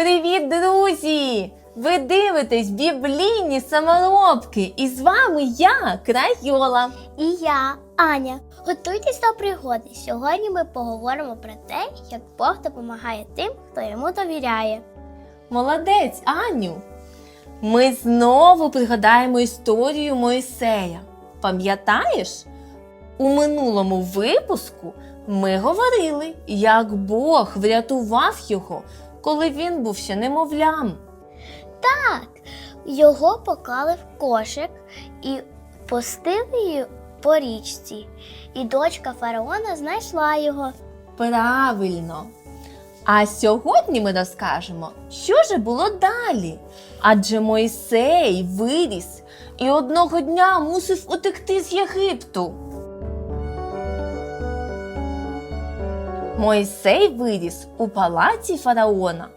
Привіт, друзі! Ви дивитесь біблійні саморобки, і з вами я, Крайола. І я, Аня. Готуйтесь до пригоди. Сьогодні ми поговоримо про те, як Бог допомагає тим, хто йому довіряє. Молодець, Аню! Ми знову пригадаємо історію Моїсея. Пам'ятаєш? У минулому випуску ми говорили, як Бог врятував його, коли він був ще немовлям. Так, його поклали в кошик і пустили її по річці. І дочка фараона знайшла його. Правильно. А сьогодні ми розкажемо, що же було далі. Адже Мойсей виріс і одного дня мусив утекти з Єгипту. Мойсей виріс у палаці фараона,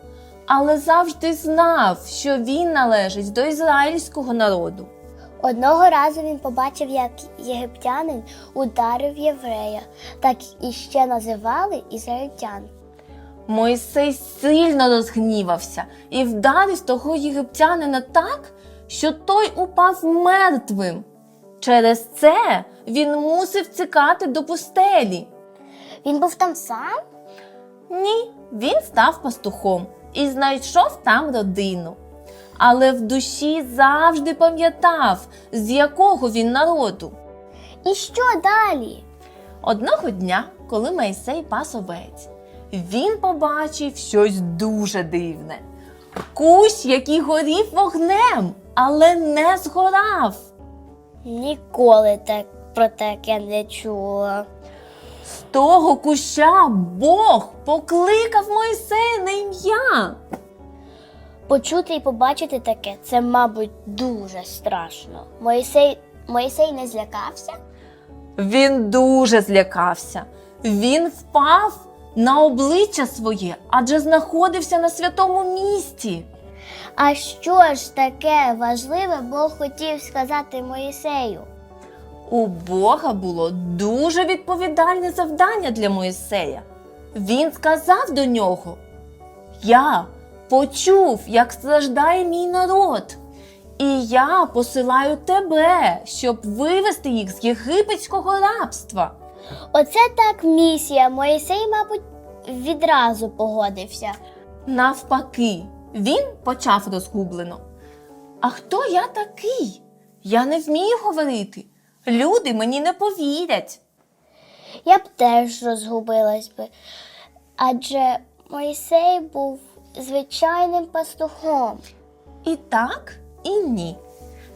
але завжди знав, що він належить до ізраїльського народу. Одного разу він побачив, як єгиптянин ударив єврея, так і ще називали ізраїльтян. Мойсей сильно розгнівався і вдарив того єгиптянина так, що той упав мертвим. Через це він мусив цикати до пустелі. Він був там сам? Ні, він став пастухом і знайшов там родину. Але в душі завжди пам'ятав, з якого він народу. І що далі? Одного дня, коли Мойсей пас овець, він побачив щось дуже дивне. Кущ, який горів вогнем, але не згорав. Ніколи так про таке не чула. З того куща Бог покликав Мойсея на ім'я. Почути і побачити таке це, мабуть, дуже страшно. Моїсей, Моїсей не злякався? Він дуже злякався. Він впав на обличчя своє, адже знаходився на святому місці. А що ж таке важливе Бог хотів сказати Моїсею? У Бога було дуже відповідальне завдання для Моїсея. Він сказав до нього: Я почув, як страждає мій народ, і я посилаю тебе, щоб вивести їх з єгипетського рабства. Оце так місія. Моїсей, мабуть, відразу погодився. Навпаки, він почав розгублено. А хто я такий? Я не вмію говорити. Люди мені не повірять. Я б теж розгубилась би. Адже Моїсей був звичайним пастухом. І так, і ні.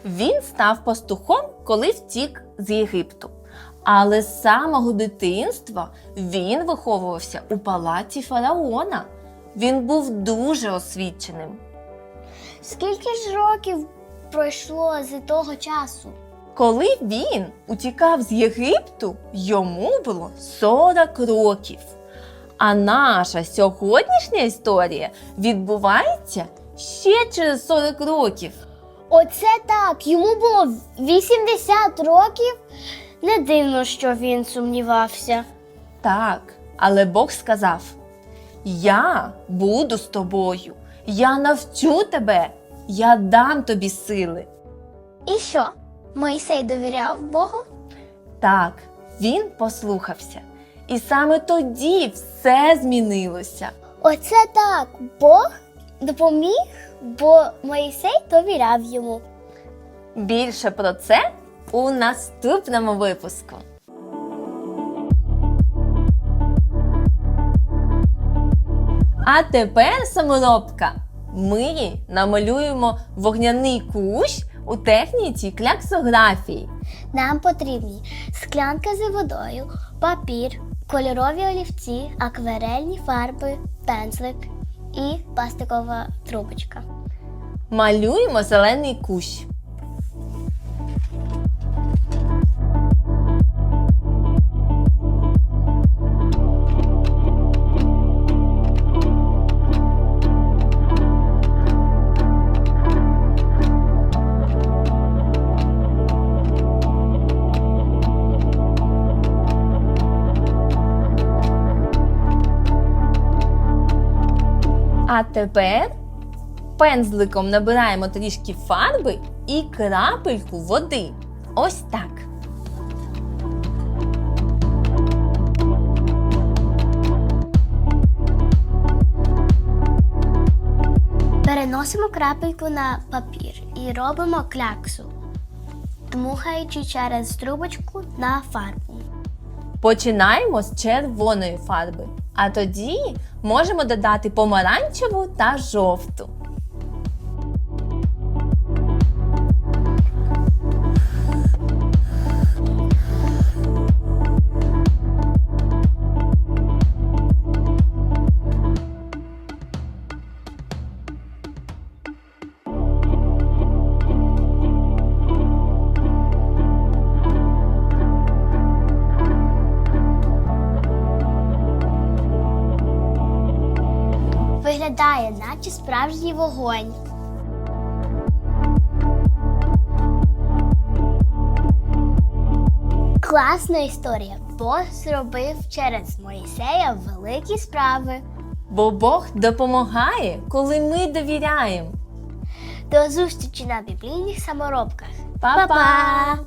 Він став пастухом, коли втік з Єгипту. Але з самого дитинства він виховувався у палаці фараона. Він був дуже освіченим. Скільки ж років пройшло з того часу? Коли він утікав з Єгипту, йому було 40 років. А наша сьогоднішня історія відбувається ще через 40 років. Оце так. Йому було 80 років. Не дивно, що він сумнівався. Так, але Бог сказав: Я буду з тобою, я навчу тебе, я дам тобі сили. І що? Моїсей довіряв Богу? Так, він послухався. І саме тоді все змінилося. Оце так. Бог допоміг, бо Моїсей довіряв йому. Більше про це у наступному випуску. А тепер саморобка. Ми намалюємо вогняний кущ у техніці кляксографії. Нам потрібні склянка з водою, папір, кольорові олівці, акварельні фарби, пензлик і пластикова трубочка. Малюємо зелений кущ. А тепер пензликом набираємо трішки фарби і крапельку води. Ось так. Переносимо крапельку на папір і робимо кляксу, дмухаючи через трубочку на фарбу. Починаємо з червоної фарби, а тоді можемо додати помаранчеву та жовту. Виглядає, наче справжній вогонь. Класна історія. Бог зробив через Моїсея великі справи. Бо Бог допомагає, коли ми довіряємо. До зустрічі на біблійних саморобках. Па-па!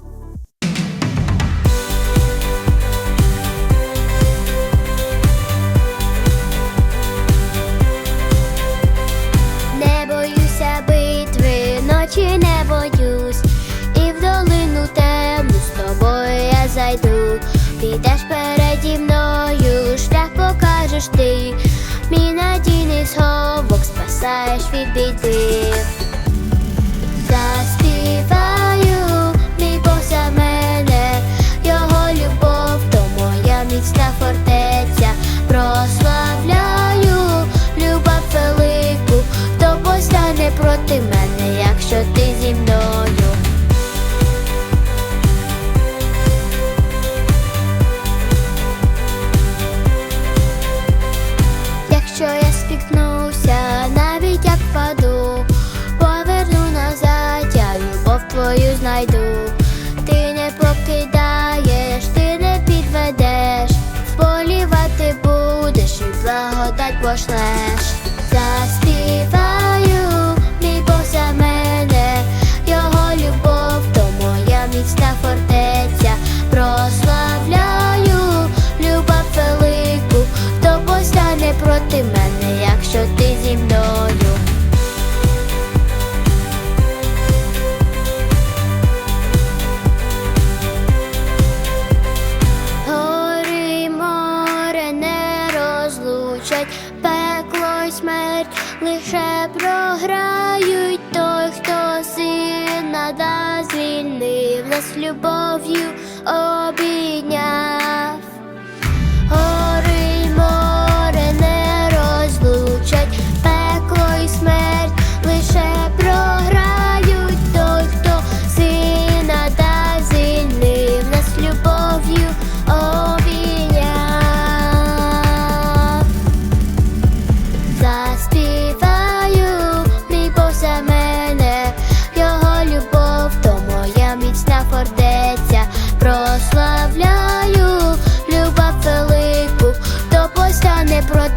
Програють той, хто сина да звільнив, нас любов'ю обійняв.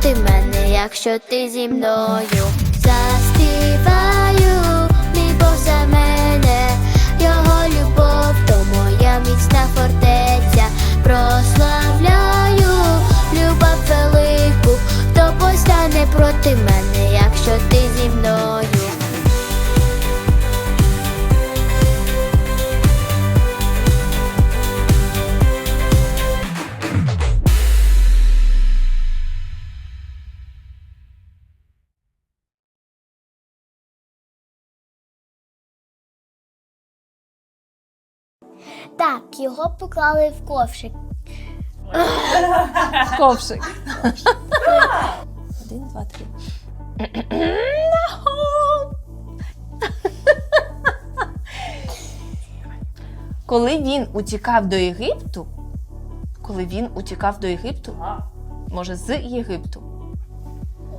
Проти мене, якщо ти зі мною. Заспіваю, мій Бог за мене, його любов, то моя міцна фортеця. Прославляю, любов велику, хто постане проти мене, Так, його поклали в ковшик. Ковшик. Один, два, три. Коли він утікав до Єгипту, коли він утікав до Єгипту, може з Єгипту.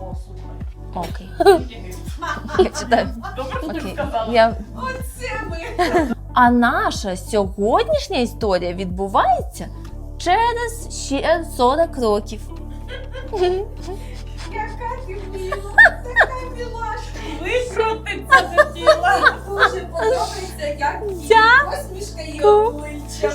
о, слухай. Окей. Я читаю. Добре, що ти Окей. сказала. Я... Оце ми. А наша сьогоднішня історія відбувається через ще 40 років. Яка ти мила, така мілашка. Викрутиться до тіла. Дуже подобається, як її посмішка і обличчя.